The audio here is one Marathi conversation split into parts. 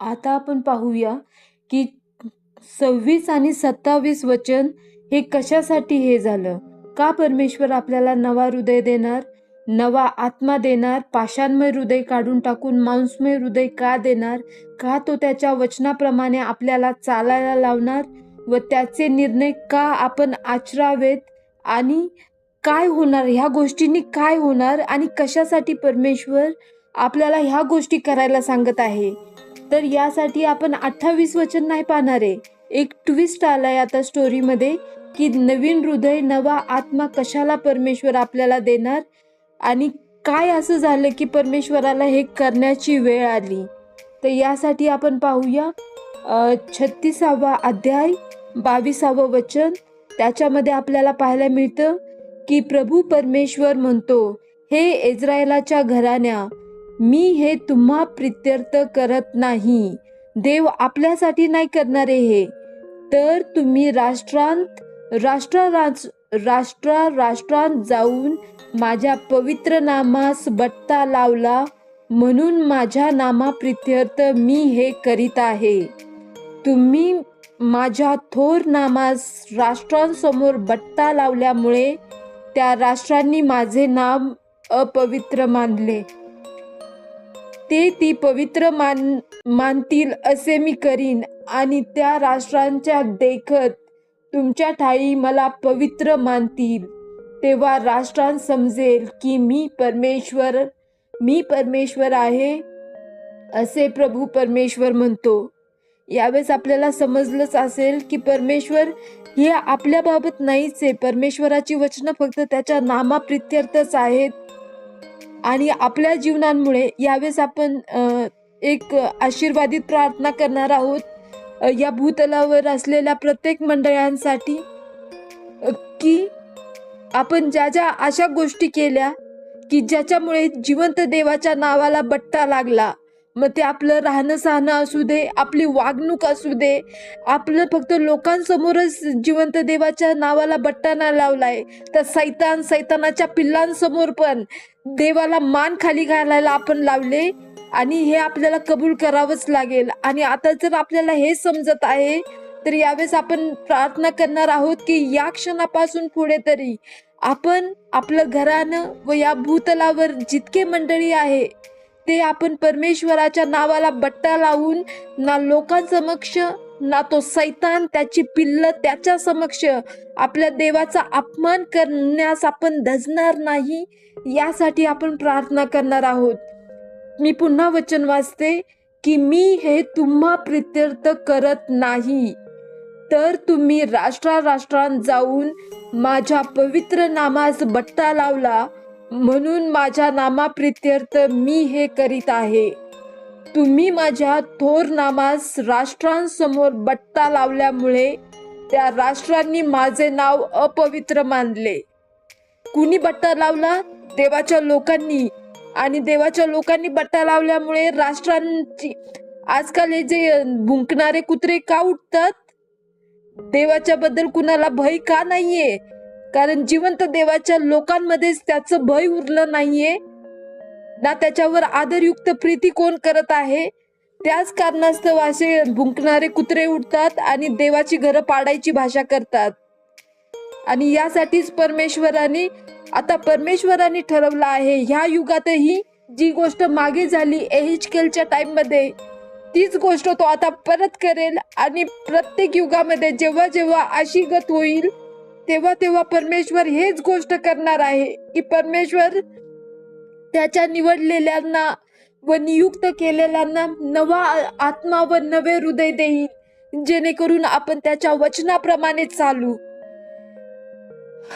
आता आपण पाहूया की सव्वीस आणि सत्तावीस वचन हे कशासाठी हे झालं? का परमेश्वर आपल्याला नवा हृदय देणार? नवा आत्मा देणार? पाषाणमय हृदय काढून टाकून मांसमय हृदय का देणार? का तो त्याच्या वचनाप्रमाणे आपल्याला चालायला लावणार? व त्याचे निर्णय का आपण आचरावेत? आणि काय होणार? ह्या गोष्टींनी काय होणार? आणि कशासाठी परमेश्वर आपल्याला ह्या गोष्टी करायला सांगत आहे? तर यासाठी आपण अठ्ठावीस वचन नाही पाहणार आहे. एक ट्विस्ट आलाय आता स्टोरीमध्ये की नवीन हृदय नवा आत्मा कशाला परमेश्वर आपल्याला देणार? आणि काय असं झालं की परमेश्वराला हे करण्याची वेळ आली? तर यासाठी आपण पाहूया छत्तीसावा अध्याय बावीसावं वचन. त्याच्यामध्ये आपल्याला पाहायला मिळतं की प्रभू परमेश्वर म्हणतो हे इस्रायलाच्या घराण्या मी हे तुम्हा प्रित्यर्थ करत नाही. देव आपल्यासाठी नाही करणारे हे. तर तुम्ही राष्ट्रांत राष्ट्र राष्ट्रा राष्ट्रांत जाऊन माझ्या पवित्र नामास बट्टा लावला म्हणून माझ्या नामा प्रित्यर्थ मी हे करीत आहे. तुम्ही माझ्या थोर नामास राष्ट्रांसमोर बट्टा लावल्यामुळे त्या राष्ट्रांनी माझे नाम अपवित्र मानले. ते ती पवित्र मान मानतील असे मी करीन. आणि त्या राष्ट्रांच्या देखत तुमच्या ठाई मला पवित्र मानतील. तेव्हा राष्ट्रां समजेल की मी परमेश्वर मी परमेश्वर आहे असे प्रभू परमेश्वर म्हणतो. यावेळेस आपल्याला समजलंच असेल की परमेश्वर हे आपल्याबाबत नाहीच आहे. परमेश्वराची वचनं फक्त त्याच्या नामाप्रित्यर्थच आहेत. आणि आपल्या जीवनांमुळे यावेळेस आपण एक आशीर्वादित प्रार्थना करणार आहोत. या भूतलावर असलेल्या प्रत्येक मंडळांसाठी की आपण ज्या ज्या अशा गोष्टी केल्या की ज्याच्यामुळे जिवंत देवाच्या नावाला बट्टा लागला. मग ते आपलं राहणं सहाणं असू दे आपली वागणूक असू दे आपलं फक्त लोकांसमोरच जिवंत देवाच्या नावाला बट्टा ना लावलाय. तर सैतान सैतानाच्या पिल्लांसमोर पण देवाला मान खाली घालायला आपण लावले आणि हे आपल्याला कबूल करावंच लागेल. आणि आता जर आपल्याला हे समजत आहे तर यावेळेस आपण प्रार्थना करणार आहोत की या क्षणापासून पुढे तरी आपण आपलं घरानं व या भूतलावर जितके मंडळी आहे ते आपण परमेश्वराच्या नावाला बट्टा लावून ना लोकांसमक्ष ना तो सैतान त्याची पिल्ल त्याच्या समक्ष. आपल्या देवाचा अपमान करण्यास आपण धजणार नाही यासाठी आपण प्रार्थना करणार आहोत. मी पुन्हा वचन वाचते की मी हे तुम्हा प्रित्यर्थ करत नाही. तर तुम्ही राष्ट्रा राष्ट्रांत जाऊन माझ्या पवित्र नामास बट्टा लावला म्हणून माझ्या नामा प्रित्यर्थ मी हे करीत आहे. तुम्ही माझ्या थोर नामास राष्ट्रांसमोर बट्टा लावल्यामुळे त्या राष्ट्रांनी माझे नाव अपवित्र मानले. कुणी बट्टा लावला? देवाच्या लोकांनी. आणि देवाच्या लोकांनी बट्टा लावल्यामुळे राष्ट्रांची आजकाल हे जे भुंकणारे कुत्रे का उठतात? देवाच्या बद्दल कुणाला भय का नाहीये? कारण जिवंत देवाच्या लोकांमध्येच त्याचं भय उरलं नाहीये. ना त्याच्यावर आदरयुक्त प्रीती कोण करत आहे? त्याच कारणास्तव असे भुंकणारे कुत्रे उठतात आणि देवाची घरं पाडायची भाषा करतात. आणि यासाठीच परमेश्वराने आता परमेश्वराने ठरवलं आहे ह्या युगातही जी गोष्ट मागे झाली एहिचकेलच्या टाइममध्ये तीच गोष्ट तो आता परत करेल आणि प्रत्येक युगामध्ये जेव्हा जेव्हा अशी गत होईल तेव्हा तेव्हा परमेश्वर हेच गोष्ट करणार आहे की परमेश्वर त्याच्या निवडलेल्यांना व नियुक्त केलेल्यांना नवा आत्मा व नवे हृदय देईल जेणेकरून आपण त्याच्या वचनाप्रमाणे चालू.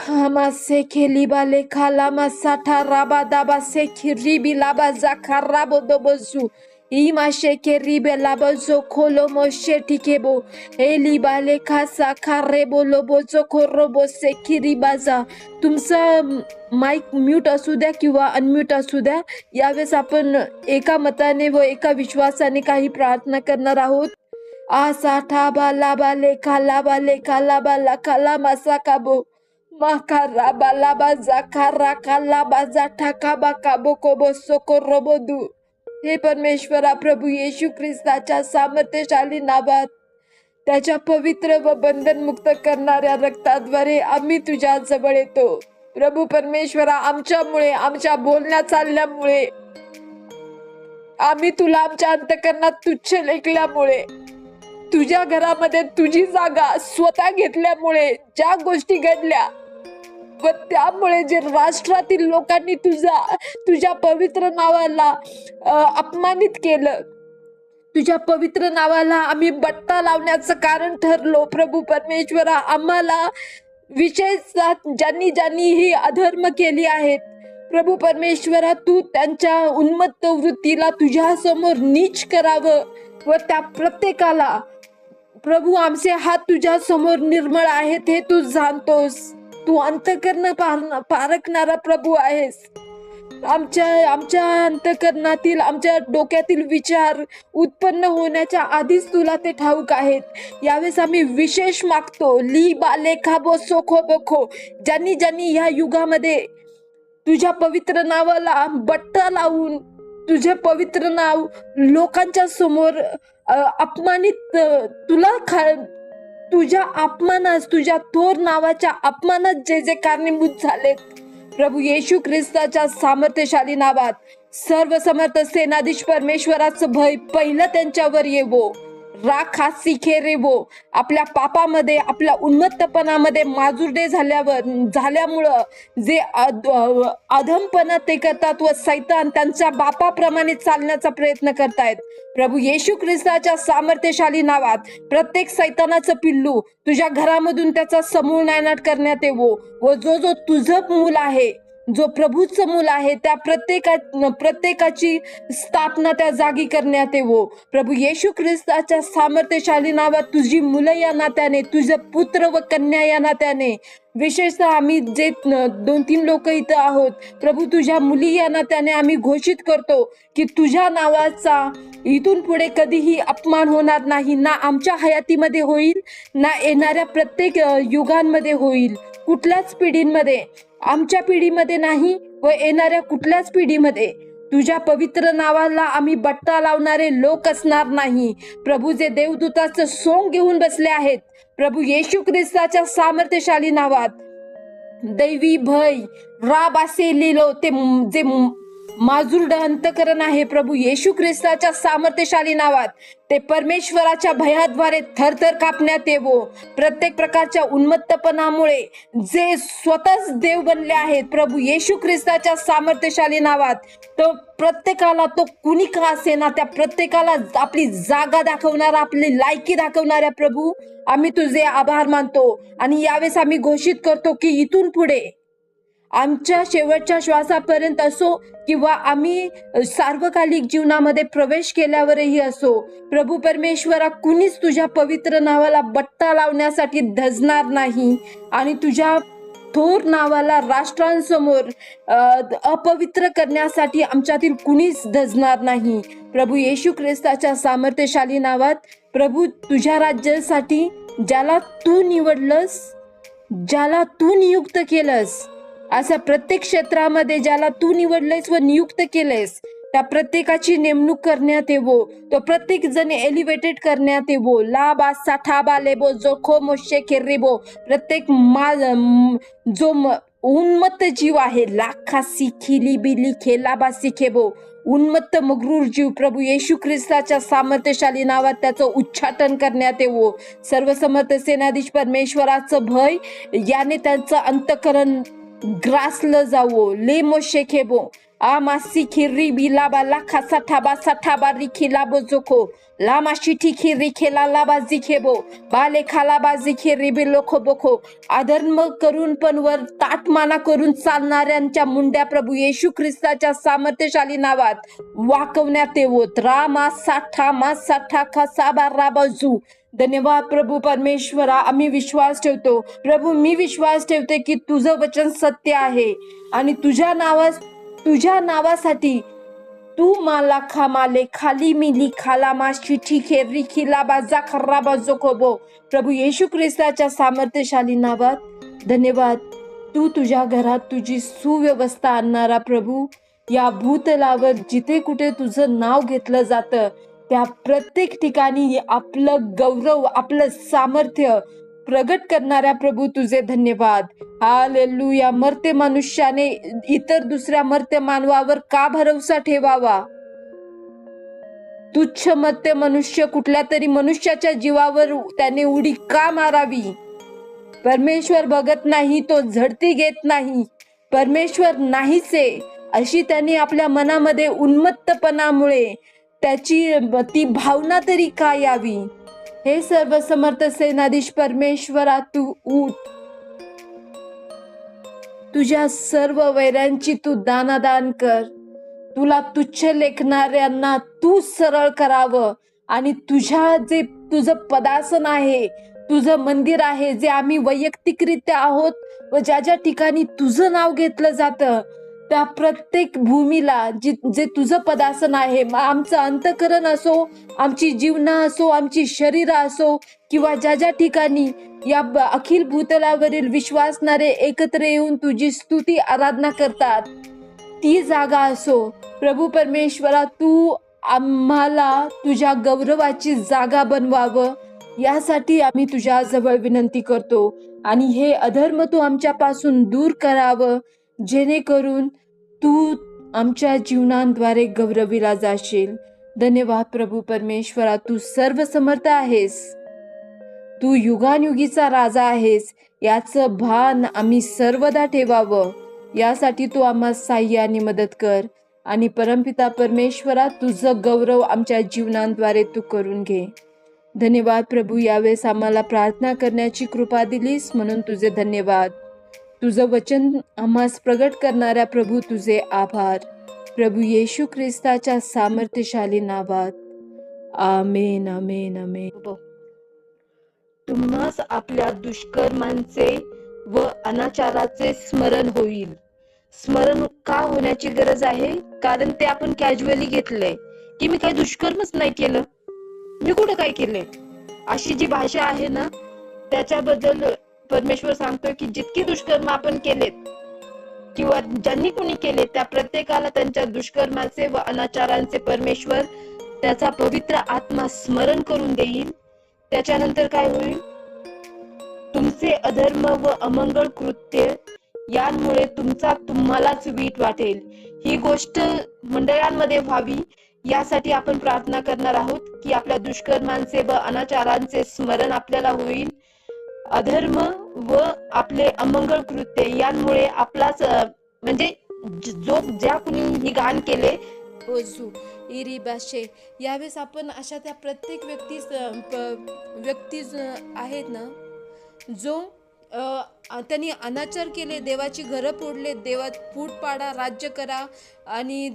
हामा खेली बाले खाला मा साठा राबा दाबा सेखी रिबी लाबा जाखा राबो दोबोजू खोलो मोशे ठिकेबो एली बाले खासा kasa karebo lobozo रोबो सेखी रिबाजा तुमचं माईक म्यूट असू द्या किंवा अनम्यूट असू द्या यावेळेस आपण एका मताने व एका विश्वासाने काही प्रार्थना करणार आहोत आ साठा बा लाबा लेखा लाबा लेखा लाबा लाखा लामा साकाबो माका राबा लाबा जाखा राखा लाबा जाठा काबा काबो कोबो सोको रोबो दू हे परमेश्वरा प्रभू येशू ख्रिस्ताच्या सामर्थ्यशाली नावात त्याच्या पवित्र व बंधनमुक्त करणाऱ्या रक्ताद्वारे आम्ही तुझ्या जवळ येतो. प्रभू परमेश्वरा आमच्यामुळे आमच्या बोलण्या चालल्यामुळे आम्ही तुला आमच्या अंतकरणात तुच्छ लेखल्यामुळे तुझ्या घरामध्ये तुझी जागा स्वतः घेतल्यामुळे ज्या गोष्टी घडल्या व त्यामुळे जे राष्ट्रातील लोकांनी तुझा तुझ्या पवित्र नावाला अपमानित केलं. तुझ्या पवित्र नावाला आम्ही बट्टा लावण्याचं कारण ठरलो. प्रभू परमेश्वरा आम्हाला विशेषतः ज्यांनी ज्यांनी ही अधर्म केली आहेत. प्रभू परमेश्वरा तू त्यांच्या उन्मत्त वृत्तीला तुझ्यासमोर नीच करावं व त्या प्रत्येकाला. प्रभू आमचे हात तुझ्या समोर निर्मळ आहेत हे तू जाणतोस. तू अंतकरण पार पारखणारा प्रभू आहेस. आमच्या आमच्या अंतकरणातील आमच्या डोक्यातील विचार उत्पन्न होण्याच्या आधीच तुला ते ठाऊक आहेत. यावेळेस आम्ही विशेष मागतो. ली बाले खाबो सोखो बखो ज्यांनी ज्यांनी ह्या युगामध्ये तुझ्या पवित्र नावाला बट्टा लावून तुझे पवित्र नाव लोकांच्या समोर अपमानित तुला खा तुझ्या अपमानास तुझ्या थोर नावाच्या अपमानात जे जे कारणीभूत झालेत प्रभू येशू ख्रिस्ताच्या सामर्थ्यशाली नावात सर्व समर्थ सेनाधीश परमेश्वराचं भय पहिलं त्यांच्यावर येवो. राख हा सिखे रेवो आपल्या पापामध्ये आपल्या उन्मत्तपणामध्ये माजुरडे झाल्यावर झाल्यामुळं जे अधमपणा ते करतात व सैतान त्यांच्या बापाप्रमाणे चालण्याचा प्रयत्न करतायत. प्रभू येशू ख्रिस्ताच्या सामर्थ्यशाली नावात प्रत्येक सैतानाचं पिल्लू तुझ्या घरामधून त्याचा समूळ नायनाट करण्यात येवो व जो जो तुझं मूल आहे जो प्रभूचं मूल आहे त्या प्रत्येका प्रत्येकाची स्थापना त्या जागी करण्यात येवो. प्रभू येशू ख्रिस्ताच्या सामर्थ्यशाली नावात तुझी मुलं या नात्याने तुझं पुत्र व कन्या या नात्याने. विशेषतः आम्ही जे दोन तीन लोक इथं आहोत प्रभू तुझ्या मुली या नात्याने आम्ही घोषित करतो की तुझ्या नावाचा इथून पुढे कधीही अपमान होणार नाही ना आमच्या हयातीमध्ये होईल ना येणाऱ्या प्रत्येक युगांमध्ये होईल कुठल्याच पिढींमध्ये. आमच्या पिढीमध्ये नाही व येणाऱ्या कुठल्याच पिढीमध्ये. तुझ्या पवित्र नावाला आम्ही बट्टा लावणारे लोक असणार नाही. प्रभू जे देवदूताचं सोंग घेऊन बसले आहेत प्रभू येशू ख्रिस्ताच्या सामर्थ्यशाली नावात. दैवी भय राब असे लिहिलो ते जे माजुरड अंतकरण आहे प्रभू येशू ख्रिस्ताच्या सामर्थ्यशाली नावात. ते परमेश्वराच्या भयाद्वारे थरथर कापण्यात येवो. प्रत्येक प्रकारच्या उन्मत्तपणामुळे जे स्वतःच देव बनले आहेत प्रभू येशू ख्रिस्ताच्या सामर्थ्यशाली नावात तो प्रत्येकाला तो कुणी का असेना त्या प्रत्येकाला आपली जागा दाखवणारा आपली लायकी दाखवणाऱ्या प्रभू आम्ही तुझे आभार मानतो. आणि यावेळेस आम्ही घोषित करतो की इथून पुढे आमच्या शेवटच्या श्वासापर्यंत असो किंवा आम्ही सार्वकालिक जीवनामध्ये प्रवेश केल्यावरही असो प्रभू परमेश्वरा कुणीच तुझ्या पवित्र नावाला बट्टा लावण्यासाठी धजणार नाही आणि तुझ्या थोर नावाला राष्ट्रांसमोर अपवित्र करण्यासाठी आमच्यातील कुणीच धजणार नाही. प्रभू येशू ख्रिस्ताच्या सामर्थ्यशाली नावात प्रभू तुझ्या राज्यासाठी ज्याला तू निवडलंस ज्याला तू नियुक्त केलंस अशा प्रत्येक क्षेत्रामध्ये ज्याला तू निवडलंयस व नियुक्त केलंयस त्या प्रत्येकाची नेमणूक करण्यात येवो. तो प्रत्येक जण एलिव्हेटेड करण्यात येवो. लाबा साठाबा लेबो जो खो मोशे खेरिबो प्रत्येक मा जो म- उन्मत्त जीव आहे लाखा सिखिली बिली खेलाबा सिखेबो उन्मत्त मगरूर जीव प्रभू येशू ख्रिस्ताच्या सामर्थ्यशाली नावात त्याचं उच्चाटन करण्यात येवो. सर्व समर्थ सेनाधीश परमेश्वराचं भय याने त्यांचं अंतकरण ग्रासलं जावो ले मोशे खेबो आ मासी खिरी बिलाबा लाखा साठाबा साठाबा रिखिला बोजोखो लामा शिठी खिरी खेला लाबा जिखेबो बाले खाला बाजी खिरी बिलोखो बोखो अधर्म करून पण वर ताटमाना करून चालणाऱ्यांच्या मुंड्या प्रभू येशू ख्रिस्ताच्या सामर्थ्यशाली नावात वाकवण्यात येवोत रामा साठा मा साठा खसाबा राबाजू धन्यवाद प्रभू परमेश्वरा आम्ही विश्वास ठेवतो प्रभू मी विश्वास ठेवते की तुझं वचन सत्य आहे आणि तुझ्या नावास तुझ्या नावासाठी तू मला खामाले खाली मिली खाला माशी शिठी खेरी खिला बाजा खर्रा बाजो खोबो प्रभू येशू ख्रिस्ताच्या सामर्थ्यशाली नावात. धन्यवाद. तू तुझ्या घरात तुझी सुव्यवस्था आणणारा प्रभू. या भूतलावर जिथे कुठे तुझं नाव घेतलं जातं त्या प्रत्येक ठिकाणी आपलं गौरव आपलं सामर्थ्य प्रगट करणाऱ्या प्रभू तुझे धन्यवाद. या मर्त्य मनुष्याने इतर दुसऱ्या मर्त्य मानवावर का भरवसा ठेवावा? तुच्छ मत्य मनुष्य कुठल्या तरी मनुष्याच्या जीवावर त्याने उडी का मारावी? परमेश्वर बघत नाही तो झडती घेत नाही. परमेश्वर नाहीसे. अशी त्यांनी आपल्या मनामध्ये उन्मत्तपणामुळे त्याची ती भावना तरी का यावी? हे सर्व समर्थ सेनाधीश परमेश्वरा तू उठ तुझ्या सर्व वैरांची तू दानादान कर. तुला तुच्छ लेखणाऱ्यांना तू सरळ करावं आणि तुझ्या जे तुझं पदासन आहे तुझं मंदिर आहे जे आम्ही वैयक्तिकरित्या आहोत व ज्या ज्या ठिकाणी तुझं नाव घेतलं जातं त्या प्रत्येक भूमीला जी जे तुझं पदासन आहे मग आमचं अंतकरण असो आमची जीवना असो आमची शरीर असो किंवा ज्या ज्या ठिकाणी या ब- अखिल भूतलावरील विश्वासणारे एकत्र येऊन तुझी स्तुती आराधना करतात ती जागा असो. प्रभू परमेश्वरा तू आम्हाला तुझ्या गौरवाची जागा बनवावं. यासाठी आम्ही तुझ्याजवळ विनंती करतो. आणि हे अधर्म तू आमच्यापासून दूर करावं जेणेकरून तू आमच्या जीवनांद्वारे गौरविला जाशील. धन्यवाद प्रभू परमेश्वरा तू सर्व समर्थ आहेस. तू युगानयुगीचा राजा आहेस. याचं भान आम्ही सर्वदा ठेवावं. यासाठी तू आम्हा साह्य आणि मदत कर. आणि परमपिता परमेश्वरा तुझं गौरव आमच्या जीवनांद्वारे तू करून घे. धन्यवाद प्रभू यावेळेस आम्हाला प्रार्थना करण्याची कृपा दिलीस म्हणून तुझे धन्यवाद. तुझं वचन आम्हास प्रगट करणाऱ्या प्रभू तुझे आभार. प्रभू येशू ख्रिस्ताच्या सामर्थ्यशाली नावात. आमेन आमेन आमेन. हो. तुम्हास आपल्या दुष्कर्मांचे व अनाचाराचे स्मरण होईल. स्मरण का होण्याची गरज आहे? कारण ते आपण कॅज्युअली घेतलंय. की मी काही दुष्कर्मच नाही केलं. मी कुठं काय केलंय? अशी जी भाषा आहे ना त्याच्याबद्दल परमेश्वर सांगतोय की जितकी दुष्कर्म आपण केलेत किंवा ज्यांनी कोणी केले त्या प्रत्येकाला त्यांच्या दुष्कर्माचे व अनाचारांचे परमेश्वर त्याचा पवित्र आत्मा स्मरण करून देईल. त्याच्यानंतर काय होईल? तुमचे अधर्म व अमंगळ कृत्य यांमुळे तुमचा तुम्हालाच वीट वाटेल. ही गोष्ट मंडळांमध्ये व्हावी. यासाठी आपण प्रार्थना करणार आहोत की आपल्या दुष्कर्मांचे व अनाचारांचे स्मरण आपल्याला होईल. अधर्म व आपले अमंगळ कृत्य यांमुळे आपलाच म्हणजे जो ज्या कुणी ही केले हो, ओझू इरी बाशे. यावेळेस आपण अशा त्या प्रत्येक व्यक्ती व्यक्ती आहेत ना जो त्यांनी अनाचार केले देवाची घरं फोडले देवात फूट पाडा राज्य करा आणि